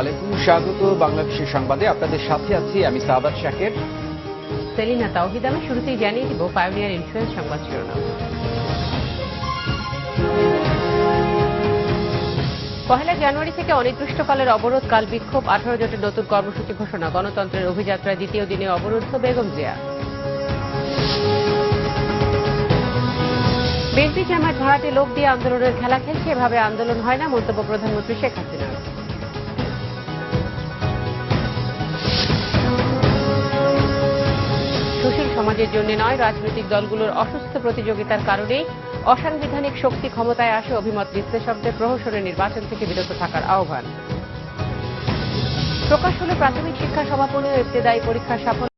আলাইকুম, স্বাগত বাংলাদেশের সংবাদে। আপনাদের সাথে আছি আমি সাবাদ শাকের। সেলিনা তাওহিদ আমি শুরুতেই জানিয়ে দিব পায়োনিয়ার ইন্স্যুরেন্স সংবাদ শিরোনাম। পহেলা জানুয়ারি থেকে অনির্দিষ্টকালের অবরোধ, কাল বিক্ষোভ, আঠারো জোটের নতুন কর্মসূচি ঘোষণা, গণতন্ত্রের অভিযাত্রায় দ্বিতীয় দিনে অবরুদ্ধ বেগম জিয়া। বিএনপি জামায়াত ভাড়াটে লোক দিয়ে আন্দোলনের খেলা খেলছে, এভাবে আন্দোলন হয় না, মন্তব্য প্রধানমন্ত্রী শেখ হাসিনা। সমাজের জন্য নয়, রাজনৈতিক দলগুলোর অসুস্থ প্রতিযোগিতার কারণেই অসাংবিধানিক শক্তি ক্ষমতায় আসে অভিমত বিশ্লেষকদের প্রহসনের নির্বাচন থেকে বিরত থাকার আহ্বান। প্রকাশ হল প্রাথমিক শিক্ষা সমাপনী ও ইবতেদায়ী পরীক্ষার সাফল্য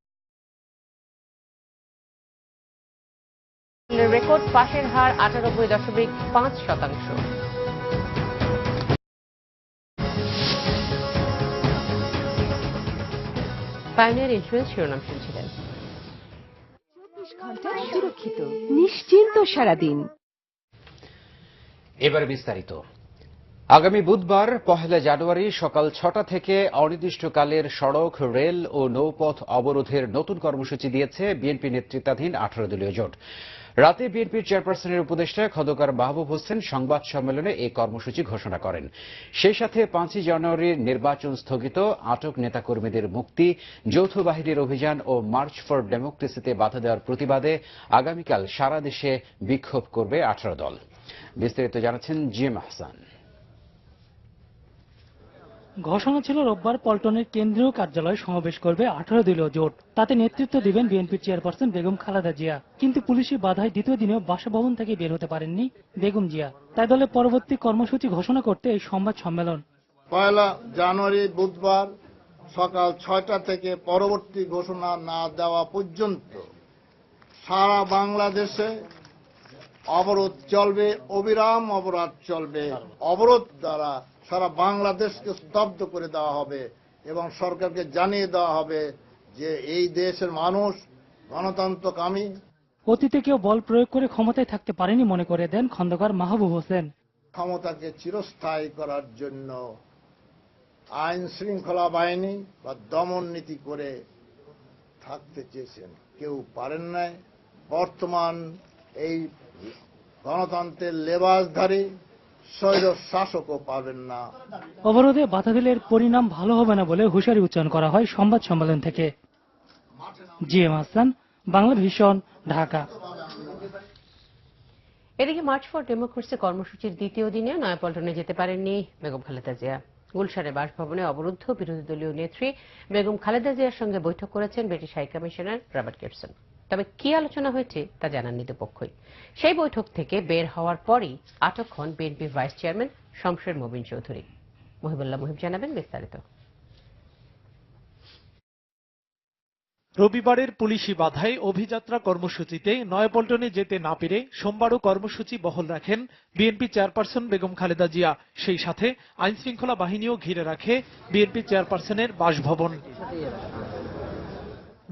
রেকর্ড, পাশের হার আটানব্বই দশমিক পাঁচ শতাংশ। পায়োনিয়ার ইন্স্যুরেন্স শিরোনাম শুনছিলেন। সুরক্ষিত, নিশ্চিন্ত সারাদিন। এবার বিস্তারিত। আগামী বুধবার, পহেলা জানুয়ারি সকাল ছটা থেকে অনির্দিষ্টকালের সড়ক, রেল ও নৌপথ অবরোধের নতুন কর্মসূচি দিয়েছে বিএনপি নেতৃত্বাধীন আঠারো দলীয় জোট। রাতে বিএনপির চেয়ারপারসনের উপদেষ্টা খদকার মাহবুব হোসেন সংবাদ সম্মেলনে এই কর্মসূচি ঘোষণা করেন। সেই সাথে পাঁচই জানুয়ারির নির্বাচন স্থগিত, আটক নেতাকর্মীদের মুক্তি, যৌথ বাহিনীর অভিযান ও মার্চ ফর ডেমোক্রেসিতে বাধা দেওয়ার প্রতিবাদে আগামীকাল সারা দেশে বিক্ষোভ করবে আঠারো দল। বিস্তারিত জানাচ্ছেন জিএম আহসান। ঘোষণা ছিল রোববার পল্টনের কেন্দ্রীয় কার্যালয়ে সমাবেশ করবে আঠারো দলীয় জোট। তাতে নেতৃত্ব দিবেন বিএনপির চেয়ারপারসন বেগম খালেদা জিয়া। কিন্তু পুলিশি বাধায় দ্বিতীয় দিনেও বাসভবন থেকে বের হতে পারেননি বেগম জিয়া। তাই দলের পরবর্তী কর্মসূচি ঘোষণা করতে এই সংবাদ সম্মেলন। পয়লা জানুয়ারি, বুধবার সকাল ছয়টা থেকে পরবর্তী ঘোষণা না দেওয়া পর্যন্ত সারা বাংলাদেশে অবরোধ চলবে, অবিরাম অবরোধ চলবে। অবরোধ দ্বারা সারা বাংলাদেশকে স্তব্ধ করে দেওয়া হবে এবং সরকারকে জানিয়ে দেওয়া হবে যে এই দেশের মানুষ গণতন্ত্রকামী অতীতে কেউ বল প্রয়োগ করে ক্ষমতায় থাকতে পারেনি মনে করে দেন খন্দকার মাহবুব হোসেন। ক্ষমতাকে চিরস্থায়ী করার জন্য আইন শৃঙ্খলা বাহিনী বা দমন নীতি করে থাকতে চেয়েছেন। কেউ পারেন নাই। বর্তমান এই গণতন্ত্রের লেবাসধারী স্বৈর শাসকও পারবেন না। অবরোধে বাধা দিলে এর পরিণাম ভালো হবে না বলে হুঁশিয়ারি উচ্চারণ করা হয় সংবাদ সম্মেলন থেকে। জি এম হাসান বাংলা ভীষণ ঢাকা। এদিকে মার্চ ফর ডেমোক্রেসি কর্মসূচির দ্বিতীয় দিনে নয়াপল্টনে যেতে পারেননি বেগম খালেদা জিয়া। গুলশানের বাসভবনে অবরুদ্ধ বিরোধী দলীয় নেত্রী বেগম খালেদা জিয়ার সঙ্গে বৈঠক করেছেন British high commissioner Robert Gibson. তবে কি আলোচনা হয়েছে তা জানাননি দুপক্ষই। সেই বৈঠক থেকে বের হওয়ার পরই আটক হন BNP vice chairman Shamsher Mobin Chowdhury. Mohibullah Muhib জানাবেন বিস্তারিত। রবিবারের পুলিশি বাধায় অভিযাত্রা কর্মসূচিতে নয়াপল্টনে যেতে না পেরে সোমবারও কর্মসূচি বহল রাখেন বিএনপি চেয়ারপারসন বেগম খালেদা জিয়া। সেই সাথে আইনশৃঙ্খলা বাহিনীও ঘিরে রাখে বিএনপি চেয়ারপারসনের বাসভবন।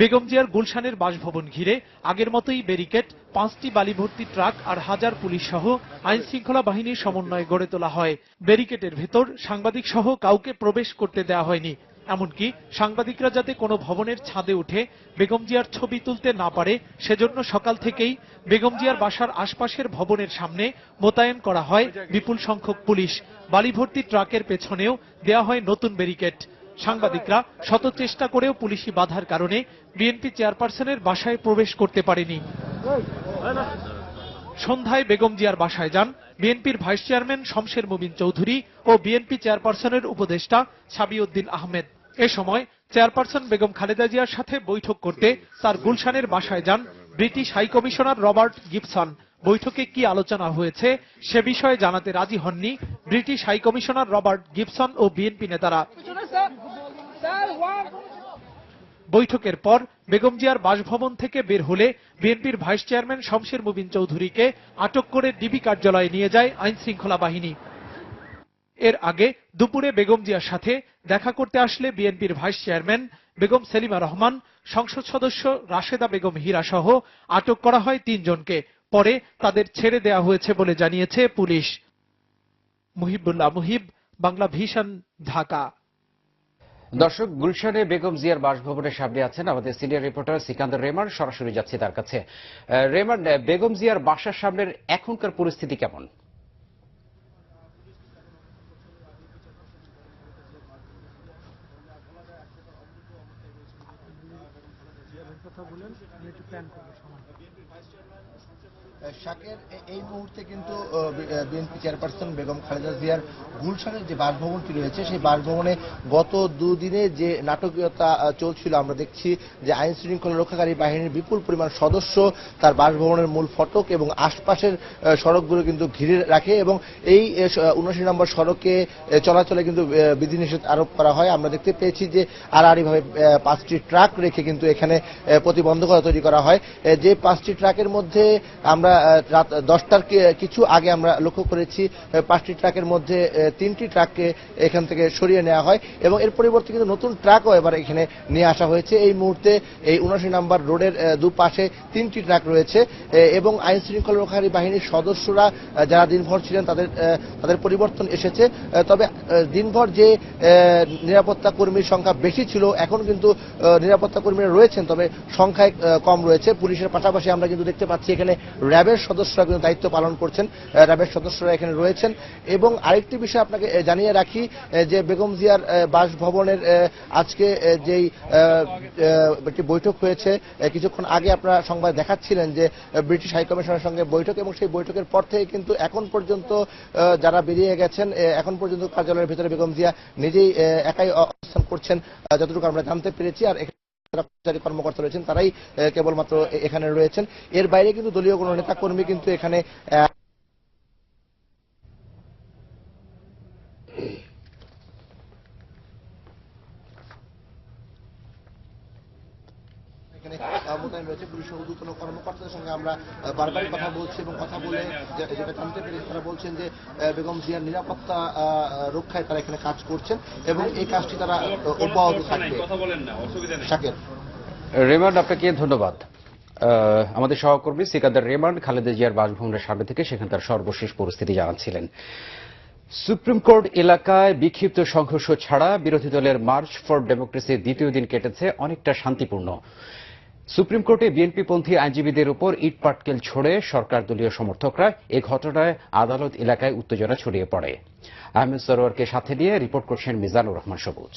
বেগম জিয়ার গুলশানের বাসভবন ঘিরে আগের মতোই ব্যারিকেড, পাঁচটি বালিভর্তি ট্রাক আর হাজার পুলিশ সহ আইন শৃঙ্খলা বাহিনীর সমন্বয়ে গড়ে তোলা হয়। ব্যারিকেডের ভেতর সাংবাদিক সহ কাউকে প্রবেশ করতে দেওয়া হয়নি। এমনকি সাংবাদিকরা যাতে কোনো ভবনের ছাদে উঠে বেগম জিয়ার ছবি তুলতে না পারে, সেজন্য সকাল থেকেই বেগম জিয়ার বাসার আশপাশের ভবনের সামনে মোতায়েন করা হয় বিপুল সংখ্যক পুলিশ। বালিভর্তি ট্রাকের পেছনেও দেওয়া হয় নতুন ব্যারিকেড। সাংবাদিকরা শত চেষ্টা করেও পুলিশি বাধার কারণে বিএনপি চেয়ারপারসনের বাসায় প্রবেশ করতে পারেনি। সন্ধ্যায় বেগম জিয়ার বাসায় যান বিএনপির ভাইস চেয়ারম্যান শমশের মুবিন চৌধুরী ও বিএনপি চেয়ারপারসনের উপদেষ্টা সাবিউদ্দিন আহমেদ। এ সময় চেয়ারপারসন বেগম খালেদা জিয়ার সাথে বৈঠক করতে তার গুলশানের বাসায় যান British high commissioner Robert Gibson. বৈঠকে কি আলোচনা হয়েছে সে বিষয়ে জানাতে রাজি হননি British high commissioner Robert Gibson ও বিএনপি নেতারা। বৈঠকের পর বেগম জিয়ার বাসভবন থেকে বের হলে বিএনপির ভাইস চেয়ারম্যান শমশের মুবিন চৌধুরীকে আটক করে ডিবি কার্যালয়ে নিয়ে যায় আইন শৃঙ্খলা বাহিনী। এর আগে দুপুরে বেগম জিয়ার সাথে দেখা করতে আসলে বিএনপির ভাইস চেয়ারম্যান বেগম সেলিমা রহমান, সংসদ সদস্য রাশেদা বেগম হীরা সহ আটক করা হয় তিনজনকে। পরে তাদের ছেড়ে দেওয়া হয়েছে বলে জানিয়েছে পুলিশ। মুহিবুল্লাহ মুহিব বাংলা ভিশন ঢাকা। দর্শক গুলশানে বেগম জিয়ার বাসভবনের সামনে আছেন আমাদের সিনিয়র রিপোর্টার সিকান্দার রেমান সরাসরি যাচ্ছি তার কাছে। রেমান বেগম জিয়ার বাসার সামনের এখনকার পরিস্থিতি কেমন? শাকের এই মুহূর্তে কিন্তু বিএনপি চেয়ারপারসন বেগম খালেদা জিয়ার গুলশানের যে বাসভবনটি রয়েছে, সেই বাসভবনে গত দুদিনে যে নাটকীয়তা চলছিল, আমরা দেখছি যে আইন শৃঙ্খলা রক্ষাকারী বাহিনীর বিপুল পরিমাণ সদস্য তার বাসভবনের মূল ফটক এবং আশপাশের সড়কগুলো কিন্তু ঘিরে রাখে এবং এই উনআশি নম্বর সড়কে চলাচলে কিন্তু বিধিনিষেধ আরোপ করা হয়। আমরা দেখতে পেয়েছি যে আড়াআড়িভাবে পাঁচটি ট্রাক রেখে কিন্তু এখানে প্রতিবন্ধকতা তৈরি করা হয়। যে পাঁচটি ট্রাকের মধ্যে আমরা রাত দশটার কিছু আগে আমরা লক্ষ্য করেছি পাঁচটি ট্রাকের মধ্যে তিনটি ট্রাককে এখান থেকে সরিয়ে নেওয়া হয় এবং এর পরিবর্তে কিন্তু নতুন ট্রাকও এবার এখানে নিয়ে আসা হয়েছে। এই মুহূর্তে এই উনআশি নাম্বার রোডের দুপাশে তিনটি ট্রাক রয়েছে এবং আইন শৃঙ্খলা রক্ষাকারী বাহিনীর সদস্যরা যারা দিনভর ছিলেন তাদের তাদের পরিবর্তন এসেছে। তবে দিনভর যে নিরাপত্তা কর্মীর সংখ্যা বেশি ছিল, এখন কিন্তু নিরাপত্তা কর্মীরা রয়েছেন, তবে সংখ্যায় কম রয়েছে। পুলিশের পাশাপাশি আমরা কিন্তু দেখতে পাচ্ছি এখানে র্যাবের সদস্যরা কিন্তু দায়িত্ব পালন করছেন র্যাবের সদস্যরা এখানে রয়েছেন। এবং আরেকটি বিষয় আপনাকে জানিয়ে রাখি যে বেগম জিয়ার বাসভবনের আজকে যেই একটি বৈঠক হয়েছে কিছুক্ষণ আগে আপনারা সংবাদ দেখাচ্ছিলেন যে ব্রিটিশ হাইকমিশনের সঙ্গে বৈঠক এবং সেই বৈঠকের পর থেকে কিন্তু এখন পর্যন্ত যারা বেরিয়ে গেছেন এখন পর্যন্ত কার্যালয়ের ভিতরে বেগম জিয়া নিজেই একাই অবস্থান করছেন যতটুকু আমরা জানতে পেরেছি। আর যারা কর্মকর্তা রয়েছেন, তারাই কেবলমাত্র এখানে রয়েছেন। এর বাইরে কিন্তু দলীয় কোনো নেতা কর্মী কিন্তু এখানে এখানে মোতায়েন রয়েছে পুলিশের ঊর্ধ্বতন কর্মকর্তাদের সঙ্গে আমরা বারবারই কথা বলছি এবং কথা বলে যেটা জানতে পেরেছি, তারা বলছেন যে বেগম জিয়ার নিরাপত্তা রক্ষায় তারা এখানে কাজ করছেন এবং এই কাজটি তারা অব্যাহত থাকবে। শাকের। রেমান আপনাকে ধন্যবাদ। আমাদের সহকর্মী সিকান্দার রেমান্ড খালেদা জিয়ার বাসভবনের সামনে থেকে সেখানকার সর্বশেষ পরিস্থিতি জানাচ্ছিলেন। সুপ্রিম কোর্ট এলাকায় বিক্ষিপ্ত সংঘর্ষ ছাড়া বিরোধী দলের মার্চ ফর ডেমোক্রেসির দ্বিতীয় দিন কেটেছে, অনেকটা শান্তিপূর্ণ। সুপ্রিম কোর্টে বিএনপিপন্থী আইনজীবীদের উপর ইট পাটকেল ছড়ে সরকার দলীয় সমর্থকরা এ ঘটনায় আদালত এলাকায় উত্তেজনা ছড়িয়ে পড়ে। আহমেদ সরোয়ারকে সাথে নিয়ে রিপোর্ট করছেন মিজানুর রহমান সবুজ।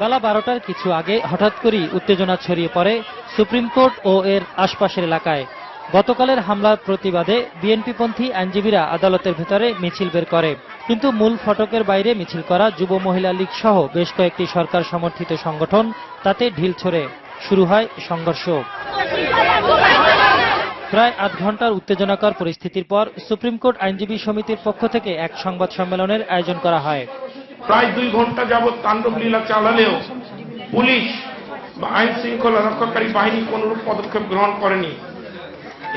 বেলা বারোটার কিছু আগে হঠাৎ করেই উত্তেজনা ছড়িয়ে পড়ে সুপ্রিম কোর্ট ও এর আশপাশের এলাকায়। গতকালের হামলার প্রতিবাদে বিএনপিপন্থী আইনজীবীরা আদালতের ভেতরে মিছিল বের করে। কিন্তু মূল ফটকের বাইরে মিছিল করা যুব মহিলা লীগ সহ বেশ কয়েকটি সরকার সমর্থিত সংগঠন তাতে ঢিল ছড়ে। শুরু হয় সংঘর্ষ। প্রায় আধ ঘণ্টার উত্তেজনাকর পরিস্থিতির পর সুপ্রিম কোর্ট আইনজীবী সমিতির পক্ষ থেকে এক সংবাদ সম্মেলনের আয়োজন করা হয়। প্রায় দুই ঘণ্টা যাবৎ তাণ্ডব লীলা চালালেও পুলিশ বা আইন শৃঙ্খলা রক্ষাকারী বাহিনী কোনরূপ পদক্ষেপ গ্রহণ করেনি।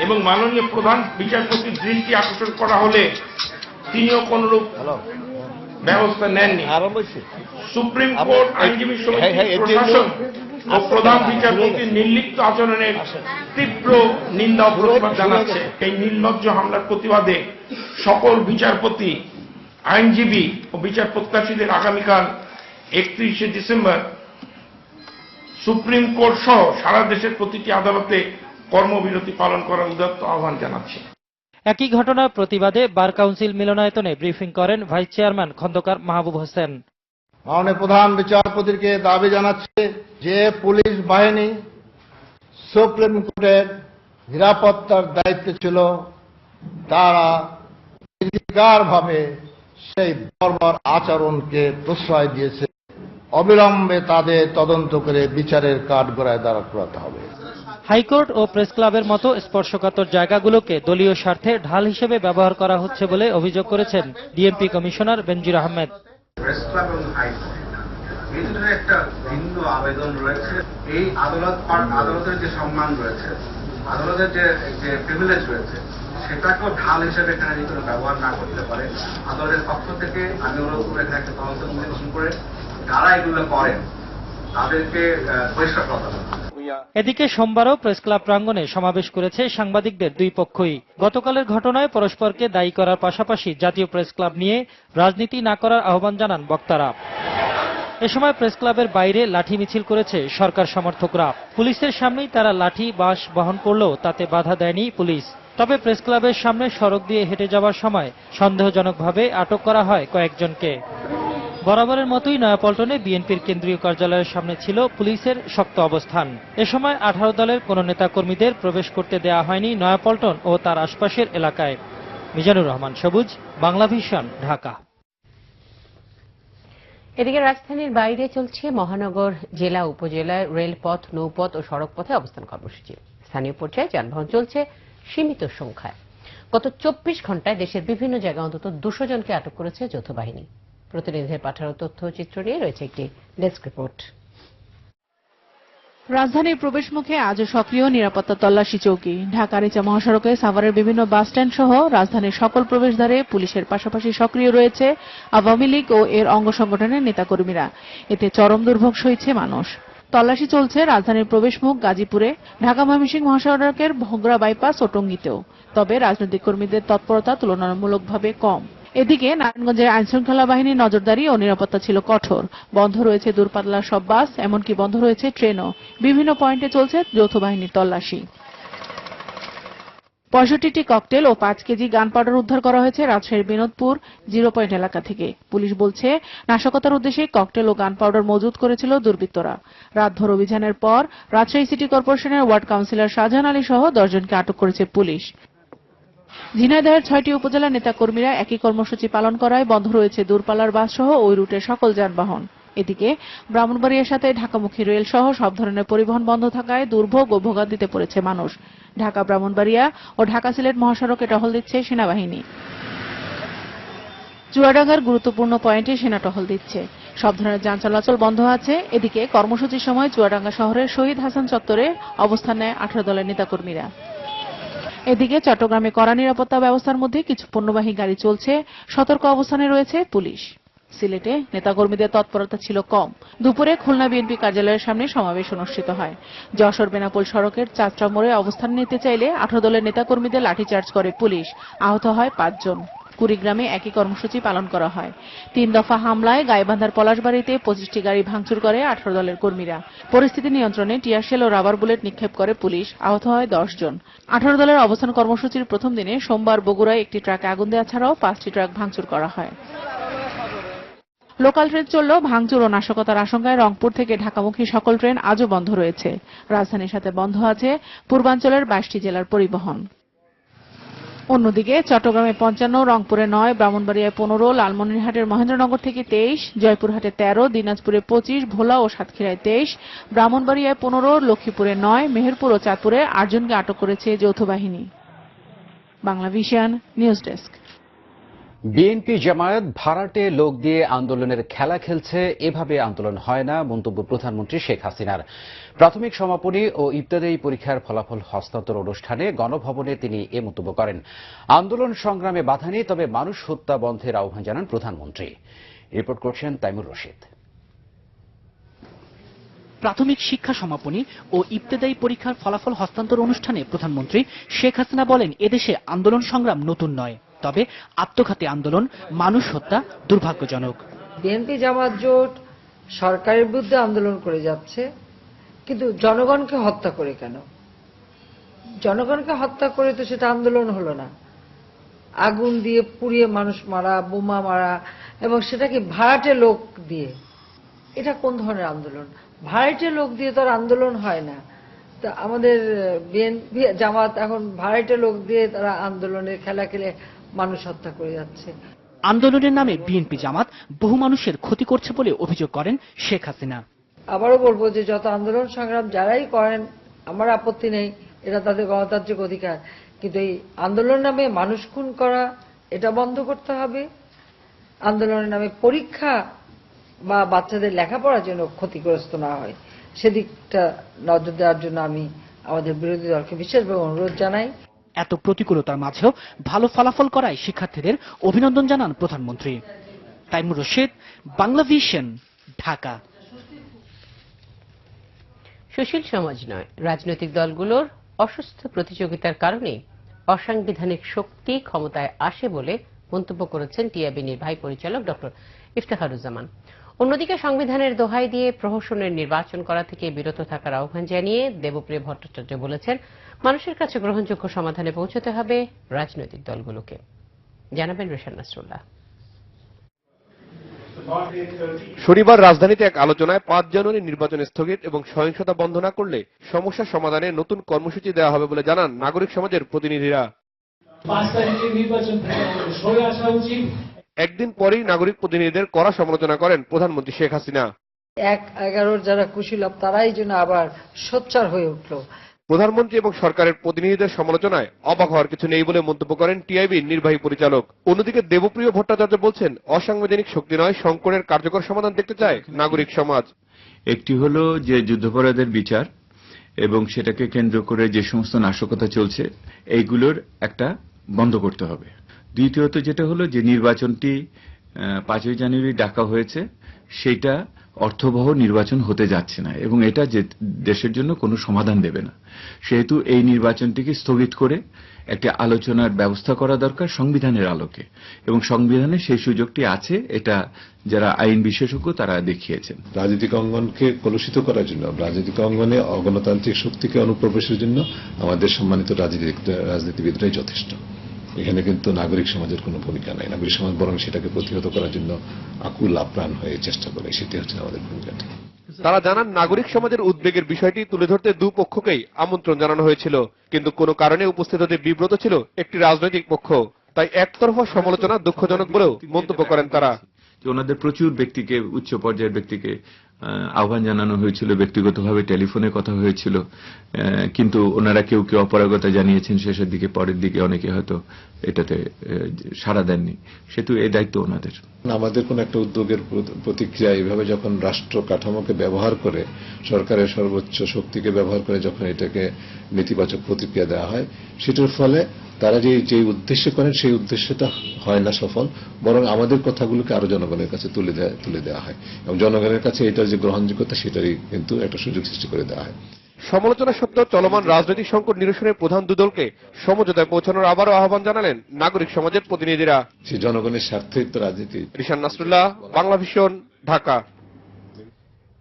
এবং মাননীয় প্রধান বিচারপতির দৃষ্টি আকর্ষণ করা হলে তিনিও কোনরূপ ব্যবস্থা নেননি। সুপ্রিম কোর্ট আইনজীবী সমিতি প্রশাসন ও প্রধান বিচারপতির নির্লিপ্ত আচরণের তীব্র নিন্দা প্রতিবাদ জানাচ্ছে। এই নির্লজ্জ হামলার প্রতিবাদে সকল বিচারপতি আইনজীবী ও বিচার প্রত্যাশীদের আগামীকাল একত্রিশে ডিসেম্বর সুপ্রিম কোর্ট সহ সারা দেশের প্রতিটি আদালতে কর্মবিরতি পালন করার উদাত্ত আহ্বান জানাচ্ছে। একই ঘটনার প্রতিবাদে বার কাউন্সিল মিলনায়তনে ব্রিফিং করেন ভাইস চেয়ারম্যান খন্দকার মাহবুব হোসেন। মাননীয় প্রধান বিচারপতিকে দাবি জানাচ্ছে যে পুলিশ বাহিনী সুপ্রিম কোর্টের নিরাপত্তার দায়িত্বে ছিল তারা নির্বিকারভাবে সেই বর্বর আচরণকে প্রশ্রয় দিয়েছে। অবিলম্বে তাদের তদন্ত করে বিচারের কাঠগড়ায় দাঁড়া করাতে হবে। হাইকোর্ট ও প্রেস ক্লাবের মতো স্পর্শকাতর জায়গাগুলোকে দলীয় স্বার্থে ঢাল হিসেবে ব্যবহার করা হচ্ছে বলে অভিযোগ করেছেন ডিএমপি কমিশনার বেনজির আহমেদ। একটা ভিন্ন আবেদন রয়েছে। এই আদালত আদালতের যে সম্মান রয়েছে, আদালতের যে প্রিভিলেজ রয়েছে, সেটাকেও ঢাল হিসেবে এখানে যদি ব্যবহার না করতে পারে। আদালতের পক্ষ থেকে আমি অনুরোধ করে এখানে একটা তদন্ত করে, যারা এগুলো করেন, তাদেরকে পরিষ্কার। এদিকে সোমবারও প্রেস ক্লাব প্রাঙ্গণে সমাবেশ করেছে সাংবাদিকদের দুই পক্ষই। গতকালের ঘটনায় পরস্পরকে দায়ী করার পাশাপাশি জাতীয় প্রেস ক্লাব নিয়ে রাজনীতি না করার আহ্বান জানান বক্তারা। এ সময় প্রেস ক্লাবের বাইরে লাঠি মিছিল করেছে সরকার সমর্থকরা। পুলিশের সামনেই তারা লাঠি, বাঁশ বহন করলেও তাতে বাধা দেয়নি পুলিশ। তবে প্রেস ক্লাবের সামনে সড়ক দিয়ে হেঁটে যাওয়ার সময় সন্দেহজনকভাবে আটক করা হয় কয়েকজনকে। বরাবরের মতোই নয়াপল্টনে বিএনপির কেন্দ্রীয় কার্যালয়ের সামনে ছিল পুলিশের শক্ত অবস্থান। এ সময় আঠারো দলের কোনো নেতাকর্মীদের প্রবেশ করতে দেয়া হয়নি নয়াপল্টন ও তার আশপাশের এলাকায়। মিজানুর রহমান, সবুজ, বাংলা ভিশন, ঢাকা। এদিকে রাজধানীর বাইরে চলছে মহানগর জেলা উপজেলায় রেলপথ, নৌপথ ও সড়ক পথে অবস্থান কর্মসূচি। স্থানীয় পর্যায়ে যানবাহন চলছে সীমিত সংখ্যায়। গত চব্বিশ ঘন্টায় দেশের বিভিন্ন জায়গায় অন্তত দুশো জনকে আটক করেছে যৌথ বাহিনী। প্রতিনিধিদের পাঠানো তথ্য চিত্র নিয়ে রয়েছে একটি ডেস্ক রিপোর্ট। রাজধানীর প্রবেশমুখে আজও সক্রিয় নিরাপত্তা তল্লাশি চৌকি। ঢাকার ইচা মহাসড়কে সাভারের বিভিন্ন বাসস্ট্যান্ড সহ রাজধানীর সকল প্রবেশদ্বারে পুলিশের পাশাপাশি সক্রিয় রয়েছে আওয়ামী লীগ ও এর অঙ্গ সংগঠনের নেতাকর্মীরা। এতে চরম দুর্ভোগ সইছে মানুষ। তল্লাশি চলছে রাজধানীর প্রবেশমুখ গাজীপুরে। ঢাকা ময়মনসিংহ মহাসড়কের ভোগরা বাইপাস ও টঙ্গীতেও। তবে রাজনৈতিক কর্মীদের তৎপরতা তুলনামূলকভাবে কম। এদিকে নারায়ণগঞ্জের আইনশৃঙ্খলা বাহিনীর নজরদারি ও নিরাপত্তা ছিল কঠোর। বন্ধ রয়েছে দূরপাল্লার সব বাস, এমনকি বন্ধ রয়েছে ট্রেনও। বিভিন্ন পয়েন্টে চলছে যৌথ বাহিনীর তল্লাশি। পঁয়ষট্টিটি ককটেল ও পাঁচ কেজি গান পাউডার উদ্ধার করা হয়েছে রাজশাহীর বিনোদপুর জিরো পয়েন্ট এলাকা থেকে। পুলিশ বলছে, নাশকতার উদ্দেশ্যে ককটেল ও গান পাউডার মজুত করেছিল দুর্বৃত্তরা। রাতভর অভিযানের পর রাজশাহী সিটি কর্পোরেশনের ওয়ার্ড কাউন্সিলর শাহজাহান আলী সহ দশজনকে আটক করেছে পুলিশ। ঝিনাইদহের ছয়টি উপজেলা নেতাকর্মীরা একই কর্মসূচি পালন করায় বন্ধ রয়েছে দূরপাল্লার বাস সহ ওই রুটের সকল যানবাহন। এদিকে ব্রাহ্মণবাড়িয়ার সাথে ঢাকামুখী রেল সহ সব ধরনের পরিবহন বন্ধ থাকায় দুর্ভোগ ও ভোগান্তিতে পড়েছে মানুষ। ঢাকা, ব্রাহ্মণবাড়িয়া ও ঢাকা সিলেট মহাসড়কে টহল দিচ্ছে সেনাবাহিনী। চুয়াডাঙ্গার গুরুত্বপূর্ণ পয়েন্টে সেনা টহল দিচ্ছে। সব ধরনের যান চলাচল বন্ধ আছে। এদিকে কর্মসূচির সময় চুয়াডাঙ্গা শহরের শহীদ হাসান চত্বরে অবস্থান নেয় আঠারো দলের নেতাকর্মীরা। এদিকে চট্টগ্রামে কড়া নিরাপত্তা ব্যবস্থার মধ্যে কিছু পণ্যবাহী গাড়ি চলছে। সতর্ক অবস্থানে রয়েছে পুলিশ। সিলেটে নেতাকর্মীদের তৎপরতা ছিল কম। দুপুরে খুলনা বিএনপি কার্যালয়ের সামনে সমাবেশ অনুষ্ঠিত হয়। যশোর বেনাপোল সড়কের চাত্রা মোড়ে অবস্থান নিতে চাইলে আঠারো দলের নেতাকর্মীদের লাঠিচার্জ করে পুলিশ। আহত হয় পাঁচজন। কুড়িগ্রামে একই কর্মসূচি পালন করা হয়। তিন দফা হামলায় গাইবান্ধার পলাশবাড়িতে পঁচিশটি গাড়ি ভাঙচুর করে আঠারো দলের কর্মীরা। পরিস্থিতি নিয়ন্ত্রণে টিয়ারশেল ও রাবার বুলেট নিক্ষেপ করে পুলিশ, আহত হয় দশ জন। আঠারো দলের অবস্থান কর্মসূচির প্রথম দিনে সোমবার বগুড়ায় একটি ট্রাকে আগুন দেওয়া ছাড়াও পাঁচটি ট্রাক ভাঙচুর করা হয়। লোকাল ট্রেন চললেও ভাঙচুর ও নাশকতার আশঙ্কায় রংপুর থেকে ঢাকামুখী সকল ট্রেন আজও বন্ধ রয়েছে। রাজধানীর সাথে বন্ধ আছে পূর্বাঞ্চলের বাইশটি জেলার পরিবহন। অন্যদিকে চট্টগ্রামে পঞ্চান্ন, রংপুরে নয়, ব্রাহ্মণবাড়িয়ায় পনেরো, লালমনিরহাটের মহেন্দ্রনগর থেকে তেইশ, জয়পুরহাটে তেরো, দিনাজপুরে পঁচিশ, ভোলা ও সাতক্ষীরায় তেইশ, ব্রাহ্মণবাড়িয়ায় পনেরো, লক্ষ্মীপুরে নয়, মেহেরপুর ও চাঁদপুরে আটজনকে আটক করেছে যৌথ বাহিনী। News desk. বিএনপি জামায়াত ভাড়াটে লোক দিয়ে আন্দোলনের খেলা খেলছে, এভাবে আন্দোলন হয় না, মন্তব্য প্রধানমন্ত্রী শেখ হাসিনার। প্রাথমিক সমাপনী ও ইবতদায়ী পরীক্ষার ফলাফল হস্তান্তর অনুষ্ঠানে গণভবনে তিনি এ মন্তব্য করেন। আন্দোলন সংগ্রামে বাধা নেই তবে মানুষ হত্যা বন্ধের আহ্বান জানান প্রধানমন্ত্রী। রিপোর্ট করছেন তাইমুর রশিদ। প্রাথমিক শিক্ষা সমাপনী ও ইবতেদায়ী পরীক্ষার ফলাফল হস্তান্তর অনুষ্ঠানে প্রধানমন্ত্রী শেখ হাসিনা বলেন এদেশে আন্দোলন সংগ্রাম নতুন নয় তবে আত্মঘাতী আন্দোলন মানুষ হত্যা দুর্ভাগ্যজনক। বিএনপি জামাত জোট সরকারের বিরুদ্ধে আন্দোলন করে যাচ্ছে। কিন্তু জনগণকে হত্যা করে কেন? জনগণকে হত্যা করে তো সেটা আন্দোলন হলো না। আগুন দিয়ে পুড়িয়ে মানুষ মারা, বোমা মারা, এবং সেটাকে ভাড়াটে লোক দিয়ে। এটা কোন ধরনের আন্দোলন? ভাড়াটে লোক দিয়ে তো আর আন্দোলন হয় না। তা আমাদের বিএনপি জামাত এখন ভাড়াটে লোক দিয়ে তারা আন্দোলনের খেলা খেলে মানুষ হত্যা করে যাচ্ছে। আন্দোলনের নামে বিএনপি জামাত বহু মানুষের ক্ষতি করছে বলে অভিযোগ করেন শেখ হাসিনা। আবারও বলব যে যত আন্দোলন সংগ্রাম যারাই করেন, আমার আপত্তি নেই এটা তাদের গণতান্ত্রিক অধিকার। কিন্তু এই আন্দোলন নামে মানুষ খুন করা, এটা বন্ধ করতে হবে। আন্দোলনের নামে পরীক্ষা বা বাচ্চাদের লেখাপড়ার জন্য ক্ষতিগ্রস্ত না হয়। সেদিকটা নজর দেওয়ার জন্য আমি আমাদের বিরোধী দলকে বিশেষভাবে অনুরোধ জানাই। এত প্রতিকূলতার মাঝেও ভালো ফলাফল করায় শিক্ষার্থীদের অভিনন্দন জানান প্রধানমন্ত্রী। তাইমুর রশিদ বাংলা ভিশন ঢাকা। সুশীল সমাজ নয়। রাজনৈতিক দলগুলোর অসুস্থ প্রতিযোগিতার কারণে অসাংবিধানিক শক্তি ক্ষমতায় আসে বলে মন্তব্য করেছেন টিআইবি নির্বাহী পরিচালক ডক্টর ইফতেখারুজ্জামান। অন্যদিকে সংবিধানের দোহাই দিয়ে প্রহসনের নির্বাচন করা থেকে বিরত থাকার আহ্বান জানিয়ে দেবপ্রিয় ভট্টাচার্য বলেছেন, মানুষের কাছে গ্রহণযোগ্য সমাধানে পৌঁছতে হবে রাজনৈতিক দলগুলোকে। জানাবেন রেশান নাসরুল্লাহ। শনিবার রাজধানীতে এক আলোচনায় পাঁচ জানুয়ারি নির্বাচন স্থগিত এবং সহিংসতা বন্ধ না করলে সমস্যা সমাধানে নতুন কর্মসূচি দেওয়া হবে বলে জানান নাগরিক সমাজের প্রতিনিধিরা। একদিন পরেই নাগরিক প্রতিনিধিদের কড়া সমালোচনা করেন প্রধানমন্ত্রী শেখ হাসিনা। এক এগারোর যারা কুশীলভ তারাই যেন আবার সোচ্চার হয়ে উঠল। প্রধানমন্ত্রী এবং সরকারের প্রতিনিধিদের সমালোচনায় অবাক হওয়ার কিছু নেই বলে মন্তব্য করেন টিআইবির নির্বাহী পরিচালক। অন্যদিকে দেবপ্রিয় ভট্টাচার্য বলছেন, অসাংবিধানিক শক্তি নয়, সংকটের কার্যকর সমাধান দেখতে চায় নাগরিক সমাজ। একটি হলো যে যুদ্ধাপরাধের বিচার এবং সেটাকে কেন্দ্র করে যে সমস্ত নাশকতা চলছে, এইগুলোর একটা বন্ধ করতে হবে। দ্বিতীয়ত যেটা হলো যে নির্বাচনটি পাঁচই জানুয়ারি ডাকা হয়েছে, সেটা অর্থবহ নির্বাচন হতে যাচ্ছে না এবং এটা যে দেশের জন্য কোনো সমাধান দেবে না। সেহেতু এই নির্বাচনটিকে স্থগিত করে একটি আলোচনার ব্যবস্থা করা দরকার সংবিধানের আলোকে। এবং সংবিধানে সেই সুযোগটি আছে, এটা যারা আইন বিশেষজ্ঞ তারা দেখিয়েছেন। রাজনৈতিক অঙ্গনকে কলুষিত করার জন্য, রাজনৈতিক অঙ্গনে অগণতান্ত্রিক শক্তিকে অনুপ্রবেশের জন্য আমাদের সম্মানিত রাজনীতিবিদরাই যথেষ্ট। এখানে কিন্তু নাগরিক সমাজের কোনো ভূমিকা নাই। নাগরিক সমাজ বরং সেটাকে প্রতিহত করার জন্য আকুল আপ্রাণ হয়ে চেষ্টা করে। সেটি হচ্ছে আমাদের ভূমিকাটি তারা জানান নাগরিক সমাজের উদ্বেগের বিষয়টি তুলে ধরতে দুপক্ষকেই আমন্ত্রণ জানানো হয়েছিল। কিন্তু কোনো কারণে উপস্থিত হতে বিব্রত ছিল একটি রাজনৈতিক পক্ষ। তাই একতরফা সমালোচনা দুঃখজনক বলেও মন্তব্য করেন তারা। যে ওনাদের প্রচুর ব্যক্তিকে উচ্চ পর্যায়ের ব্যক্তিকে আহ্বান জানানো হয়েছিল, ব্যক্তিগতভাবে টেলিফোনে কথা হয়েছিল। কিন্তু ওনারা কেউ কেউ অপারগতা জানিয়েছেন, শেষের দিকে, পরের দিকে অনেকে হয়তো এটাতে সাড়া দেননি। সেহেতু এই দায়িত্ব ওনাদের। আমাদের কোন একটা উদ্যোগের প্রতিক্রিয়া এইভাবে যখন রাষ্ট্র কাঠামোকে ব্যবহার করে, সরকারের সর্বোচ্চ শক্তিকে ব্যবহার করে যখন এটাকে নেতিবাচক প্রতিক্রিয়া দেওয়া হয়, সেটার ফলে তারা যে যে উদ্দেশ্য করেন সেই উদ্দেশ্যটা হয় না সফল বরং আমাদের কথাগুলোকে আরও জনগণের কাছে তুলে দেয় তুলে দেওয়া হয়। এবং জনগণের কাছে এটার যে গ্রহণযোগ্যতা সেটারই কিন্তু একটা সুযোগ সৃষ্টি করে দেওয়া হয়। সমালোচনা সত্ত্বেও চলমান রাজনৈতিক সংকট নিরসনের প্রধান দুদলকে সমঝোতায় পৌঁছানোর আবারও আহ্বান জানালেন নাগরিক সমাজের প্রতিনিধিরা। সে জনগণের স্বার্থেই তো রাজনীতি। রিশান নাসরুল্লাহ বাংলা ভিশন ঢাকা।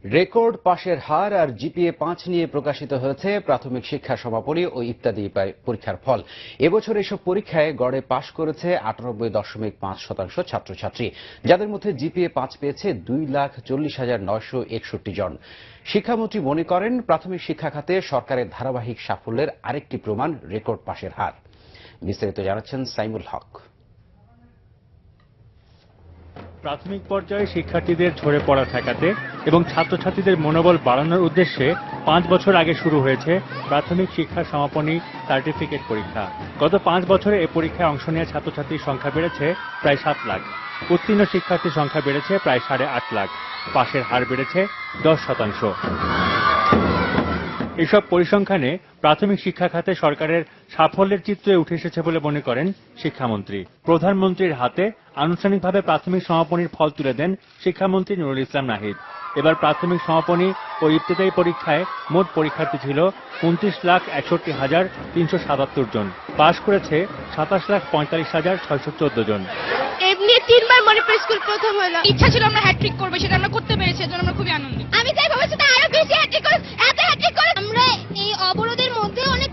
রেকর্ড পাশের হার আর জিপিএ পাঁচ নিয়ে প্রকাশিত হয়েছে প্রাথমিক শিক্ষা সমাপনী ও ইত্যাদি পরীক্ষার ফল। এবছর এসব পরীক্ষায় গড়ে পাশ করেছে আটানব্বই দশমিক পাঁচ শতাংশ ছাত্রছাত্রী। যাদের মধ্যে জিপিএ পাঁচ পেয়েছে দুই লাখ চল্লিশ হাজার নয়শো একষট্টি জন। শিক্ষামন্ত্রী মনে করেন প্রাথমিক শিক্ষা খাতে সরকারের ধারাবাহিক সাফল্যের আরেকটি প্রমাণ রেকর্ড পাশের হার। বিস্তারিত জানাচ্ছেন সাইমুল হক। প্রাথমিক পর্যায়ে শিক্ষার্থীদের ঝরে পড়া ঠেকাতে এবং ছাত্রছাত্রীদের মনোবল বাড়ানোর উদ্দেশ্যে পাঁচ বছর আগে শুরু হয়েছে প্রাথমিক শিক্ষা সমাপনী সার্টিফিকেট পরীক্ষা। গত পাঁচ বছরে এ পরীক্ষায় অংশ নেওয়া ছাত্রছাত্রীর সংখ্যা বেড়েছে প্রায় সাত লাখ। উত্তীর্ণ শিক্ষার্থীর সংখ্যা বেড়েছে প্রায় সাড়ে আট লাখ। পাশের হার বেড়েছে দশ শতাংশ। এসব পরিসংখ্যানে প্রাথমিক শিক্ষা খাতে সরকারের সাফল্যের চিত্রে উঠে এসেছে বলে মনে করেন শিক্ষামন্ত্রী। প্রধানমন্ত্রীর হাতে আনুষ্ঠানিকভাবে প্রাথমিক সমাপনীর ফল তুলে দেন শিক্ষামন্ত্রী নুরুল ইসলাম নাহিদ। এবার প্রাথমিক সমাপনী ও ইবতেদায়ী পরীক্ষায় মোট পরীক্ষার্থী ছিল উনত্রিশ লাখ একষট্টি হাজার তিনশো সাতাত্তর জন। পাশ করেছে সাতাশ লাখ পঁয়তাল্লিশ হাজার ছয়শো চোদ্দ জন। এমনি তিনবার মণিপুর স্কুল প্রথম হলাম ইচ্ছা ছিল আমরা হ্যাট্রিক করব সেটা আমরা করতে পেরেছি এজন্য আমরা খুবই আনন্দিত। আমি চাই ভবিষ্যতে আরও বেশি হ্যাট্রিক করে এত হ্যাট্রিক করে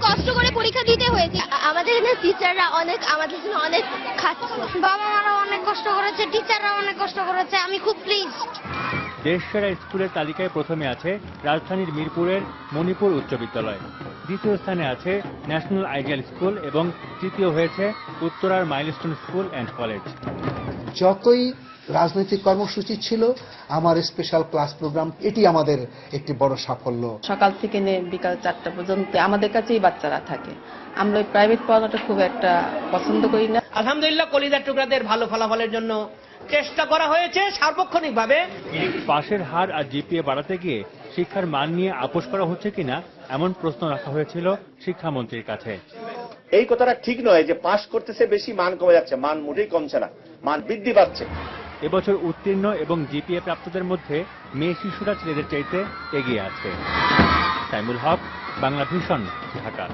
কষ্ট করে পরীক্ষা দিতে হয়েছে। আমাদের এখানে টিচাররা অনেক আমাদের জন্য অনেক খাচ্ছে। বাবা মারা অনেক কষ্ট করেছে টিচাররা অনেক কষ্ট করেছে আমি খুব প্লিজড দেশ সেরা স্কুলের তালিকায় প্রথমে আছে রাজধানীর মিরপুরের মণিপুর উচ্চ বিদ্যালয়। দ্বিতীয় স্থানে আছে ন্যাশনাল আইডিয়াল স্কুল এবং তৃতীয় হয়েছে উত্তরার মাইলস্টোন স্কুল অ্যান্ড কলেজ। যতই রাজনৈতিক কর্মসূচি ছিল। আমার স্পেশাল ক্লাস প্রোগ্রাম এটি আমাদের একটি বড় সাফল্য। সকাল থেকে নিয়ে বিকাল চারটা পর্যন্ত আমাদের কাছেই বাচ্চারা থাকে। আমরা ওই প্রাইভেট পড়ানোটা খুব একটা পছন্দ করি না। আলহামদুলিল্লাহ কলিজার টুকরাদের ভালো ফলাফলের জন্য চেষ্টা করা হয়েছে সার্বক্ষণিকভাবে। পাশের হার আর জিপিএ বাড়াতে গিয়ে শিক্ষার মান নিয়ে আপোষ করা হচ্ছে কিনা এমন প্রশ্ন রাখা হয়েছিল শিক্ষামন্ত্রীর কাছে। এই কথাটা ঠিক নয় যে পাশ করতেছে বেশি মান কমে যাচ্ছে। মান মোটেই কমছে না। মান বৃদ্ধি পাচ্ছে। এবছর উত্তীর্ণ এবং জিপিএ প্রাপ্তদের মধ্যে মেয়ে শিশুরা ছেলেদের চাইতে এগিয়ে আছে। সাইমুল হক, বাংলা ভীষণ, ঢাকা।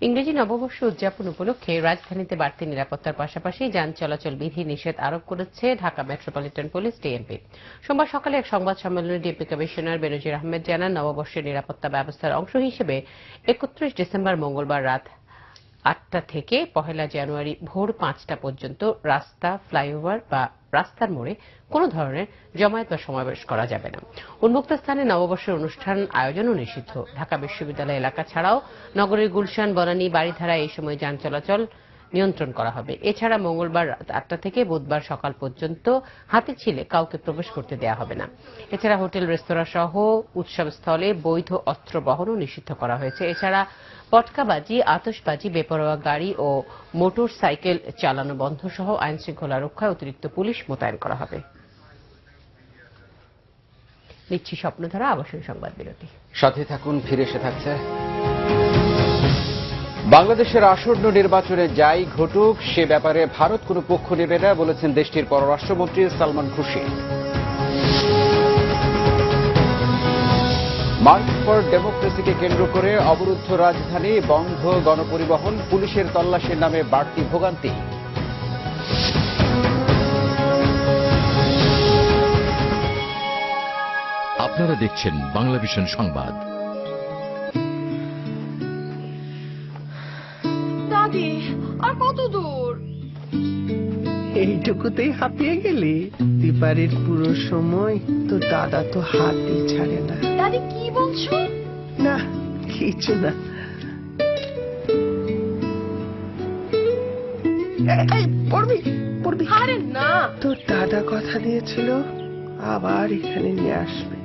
ইংরেজি নববর্ষ উদযাপন উপলক্ষে রাজধানীতে বাড়তি নিরাপত্তার পাশাপাশি যান চলাচল বিধি নিষেধ আরোপ করেছে ঢাকা মেট্রোপলিটন পুলিশ ডিএমপি। সোমবার সকালে এক সংবাদ সম্মেলনে ডিএমপি কমিশনার বেনজির আহমেদ জানান নববর্ষের নিরাপত্তা ব্যবস্থার অংশ হিসেবে একত্রিশ ডিসেম্বর মঙ্গলবার রাত আটটা থেকে পহেলা জানুয়ারি ভোর পাঁচটা পর্যন্ত রাস্তা, ফ্লাইওভার বা রাস্তার মোড়ে কোনো ধরনের জমায়েত বা সমাবেশ করা যাবে না। উন্মুক্ত স্থানে নববর্ষের অনুষ্ঠান আয়োজনও নিষিদ্ধ। ঢাকা বিশ্ববিদ্যালয় এলাকা ছাড়াও নগরের গুলশান, বনানী বাড়িধারা এই সময় যান চলাচল নিয়ন্ত্রণ করা হবে। এছাড়া মঙ্গলবার রাত আটটা থেকে বুধবার সকাল পর্যন্ত হাতে ছিলে কাউকে প্রবেশ করতে দেওয়া হবে না। এছাড়া হোটেল, রেস্তোরাঁ সহ উৎসবস্থলে বৈধ অস্ত্র বহনও নিষিদ্ধ করা হয়েছে। এছাড়া পটকাবাজি, আতশবাজি, বেপরোয়া গাড়ি ও মোটর সাইকেল চালানো বন্ধ সহ আইন শৃঙ্খলা রক্ষায় অতিরিক্ত পুলিশ মোতায়েন করা হবে। নিচ্ছি স্বপ্নধারা, আবাসন সংবাদ বিরতি। সাথে থাকুন, ফিরে এসে থাকছে বাংলাদেশের আসন্ন নির্বাচনে যাই ঘটুক, সে ব্যাপারে ভারত কোনো পক্ষ নেবে না, বলেছেন দেশটির পররাষ্ট্রমন্ত্রী সালমান খুরশিদ। মার্চ ফর ডেমোক্রেসিকে কেন্দ্র করে অবরুদ্ধ রাজধানী বন্ধ গণপরিবহন পুলিশের তল্লাশির নামে বাড়তি ভোগান্তি। আপনারা দেখছেন বাংলাভিশন সংবাদ। এইটুকুতেই হাঁপিয়ে গেলি? দীপারের পুরো সময় তো দাদা তো হাতই ছাড়ে না। দাদি কি বলছো? না কিছু না। পড়বি পড়বি। আরে না। তোর দাদা কথা দিয়েছিল আবার এখানে নিয়ে আসবে।